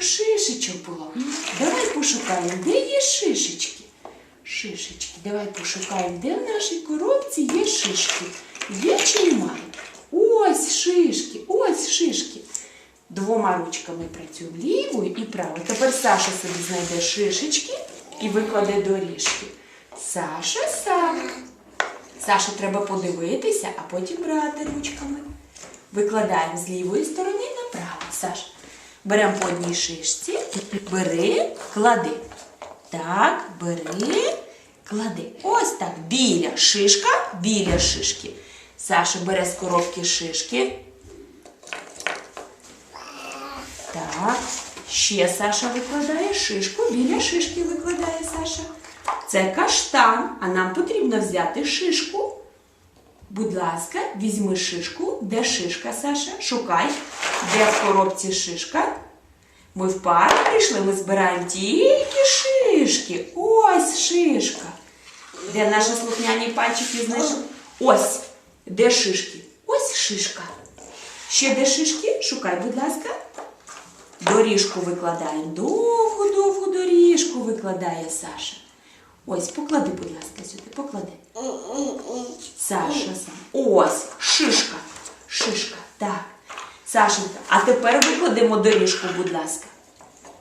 багато шишечок було. Давай пошукаємо, де є шишечки. Шишечки, давай пошукаємо, де в нашій коробці є шишки. Є чи немає? Ось шишки, ось шишки. Двома ручками працюємо лівою і правою. Тепер Саша собі знайде шишечки і викладе доріжки. Саша сам. Саша треба подивитися, а потім брати ручками. Викладаємо з лівої сторони направо. Саш, беремо по одній шишці, бери, клади. Так, бери, клади. Ось так. Біля шишка, біля шишки. Саша бере з коробки шишки. Так, ще Саша викладає шишку, біля шишки викладає Саша. Це каштан, а нам потрібно взяти шишку. Будь ласка, візьми шишку. Де шишка, Саша? Шукай. Де в коробці шишка? Ми в парк прийшли, ми збираємо тільки шишки. Ось шишка. Де наші слухняні пальчики знайшли? Ось. Де шишки? Ось шишка. Ще де шишки? Шукай, будь ласка. Доріжку викладаємо. Довгу-довгу доріжку викладає Саша. Ось, поклади, будь ласка, сюди, поклади. Саша. Ось, шишка. Шишка. Так. Сашенька, а тепер викладемо доріжку, будь ласка.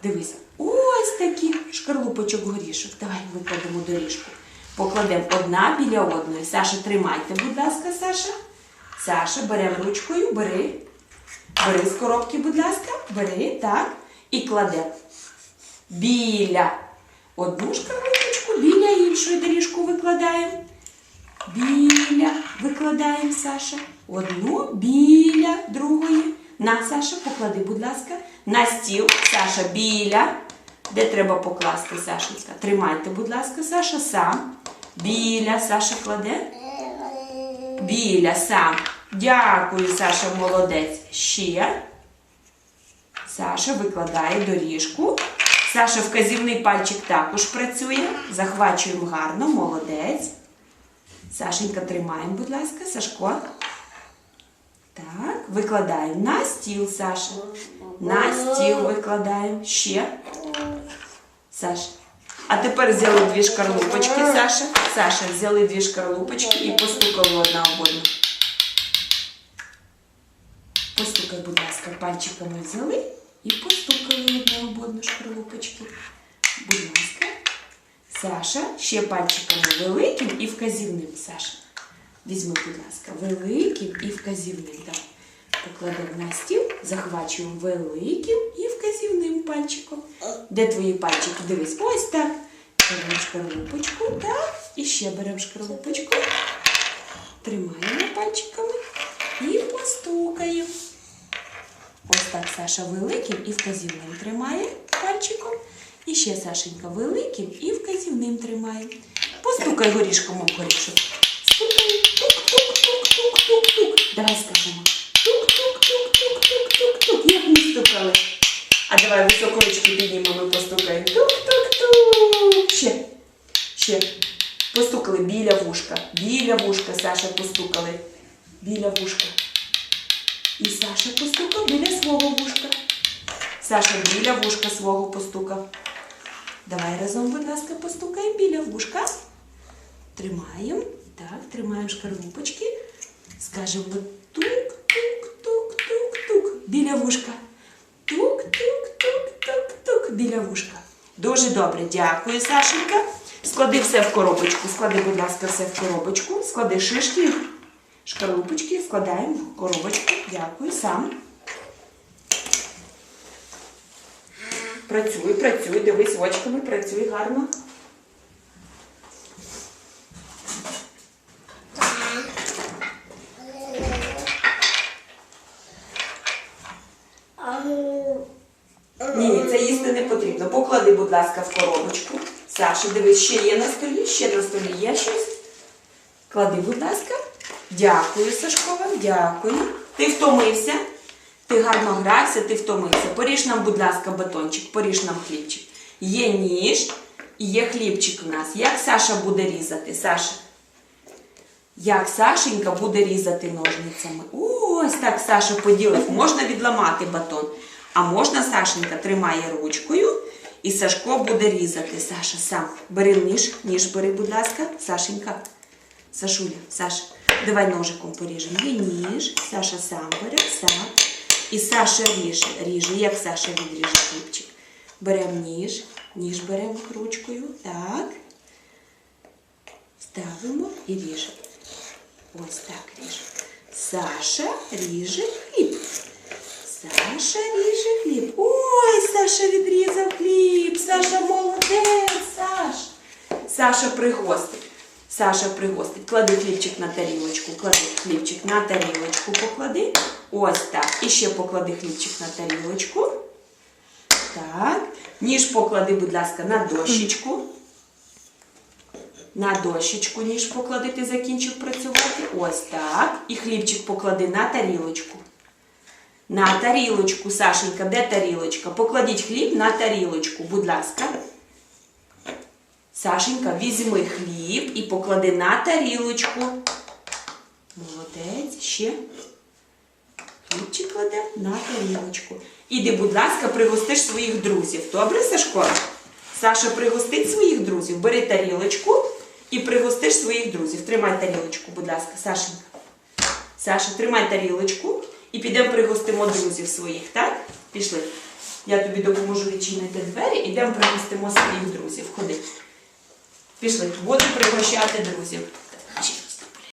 Дивись. Ось такі шкарлупочок горішок. Давай викладемо доріжку. Покладемо одна біля одної. Саша, тримайте, будь ласка, Саша. Саша, беремо ручкою, бери. Бери з коробки, будь ласка, бери, так. І кладемо. Біля. Одну шкарлупочку, біля іншої доріжку викладаємо. Біля викладаємо, Саша. Одну біля другої. На, Саша, поклади, будь ласка. На стіл. Саша, біля. Де треба покласти, Сашенька? Тримайте, будь ласка, Саша, сам. Біля, Саша кладе. Біля, сам. Дякую, Саша, молодець. Ще. Саша викладає доріжку. Саша вказівний пальчик також працює. Захвачуємо гарно, молодець. Сашенька, тримаємо, будь ласка, Сашко. Так, викладаємо на стіл, Саша. На стіл викладаємо. Ще. Саша. А тепер взяли дві шкарлупочки, Саша. Саша, взяли дві шкарлупочки і постукали одна об одну. Постукай, будь ласка, пальчиками взяли і постукали одна об одну шкарлупочки. Будь ласка. Саша, ще пальчиками великим і вказівним, Саша. Візьми, будь ласка, великим і вказівним. Так. Покладемо на стіл, захвачуємо великим і вказівним пальчиком. Де твої пальчики? Дивись, ось так. Беремо шкарлупочку, так. І ще беремо шкарлупочку. Тримаємо пальчиками і постукаємо. Так Саша великим і вказівним тримає пальчиком. І ще Сашенька великим і вказівним тримає. Постукай горішком об горішок. Стукай. Тук-тук-тук-тук-тук-тук. Давай скажемо. Тук-тук-тук-тук-тук-тук. Як ми стукали. А давай високо ручки піднімемо і постукаємо. Тук-тук-тук. Ще. Ще. Постукали біля вушка. Біля вушка Саша постукали. Біля вушка. І Саша постукав біля свого вушка. Саша біля вушка свого постукав. Давай разом, будь ласка, постукаємо біля вушка. Тримаємо. Так, тримаємо шкарлупочки. Скажемо тук-тук-тук-тук-тук. Біля вушка. Тук-тук-тук-тук-тук. Біля вушка. Дуже добре, дякую, Сашенька. Склади все в коробочку. Склади, будь ласка, все в коробочку. Склади шишки, шкарлупочки, складаємо в коробочку. Дякую, сам. Працюй, працюй, дивись очками, працюй гарно. Ні, це їсти не потрібно. Поклади, будь ласка, в коробочку. Саша, дивись, ще є на столі, ще на столі є щось. Клади, будь ласка. Дякую, Сашко дякую. Ти втомився? Ти гарно грався, ти втомився. Поріж нам, будь ласка, батончик, поріж нам хлібчик. Є ніж і є хлібчик у нас. Як Саша буде різати? Саша? Як Сашенька буде різати ножницями? Ось так Саша поділив. Можна відламати батон. А можна, Сашенька тримає ручкою, і Сашко буде різати. Саша, сам. Бери ніж, ніж бери, будь ласка. Сашенька. Сашуля, Саша, давай ножиком поріжемо. Є ніж. Саша сам бере, сам. І Саша ріже, ріже. Як Саша відріже хлібчик? Беремо ніж, ніж беремо ручкою. Так. Ставимо і ріжемо. Ось так ріже. Саша ріже хліб. Саша ріже хліб. Ой, Саша відрізав хліб. Саша молодець, Саш. Саша пригостить. Саша пригостить. Клади хлібчик на тарілочку. Клади хлібчик на тарілочку. Поклади. Ось так. І ще поклади хлібчик на тарілочку. Так. Ніж поклади, будь ласка, на дощечку. На дощечку ніж поклади, ти закінчив працювати. Ось так. І хлібчик поклади на тарілочку. На тарілочку, Сашенька, де тарілочка? Покладіть хліб на тарілочку, будь ласка. Сашенька, візьми хліб і поклади на тарілочку. Молодець, ще. Хлібчик кладе на тарілочку. Іди, будь ласка, пригостиш своїх друзів. Добре, Сашко? Саша пригостить своїх друзів. Бери тарілочку і пригостиш своїх друзів. Тримай тарілочку, будь ласка, Сашенька. Саша, тримай тарілочку і підемо пригостимо друзів своїх, так? Пішли. Я тобі допоможу відчинити двері, ідемо пригостимо своїх друзів. Ходи. Пішли. Буду пригощати друзів.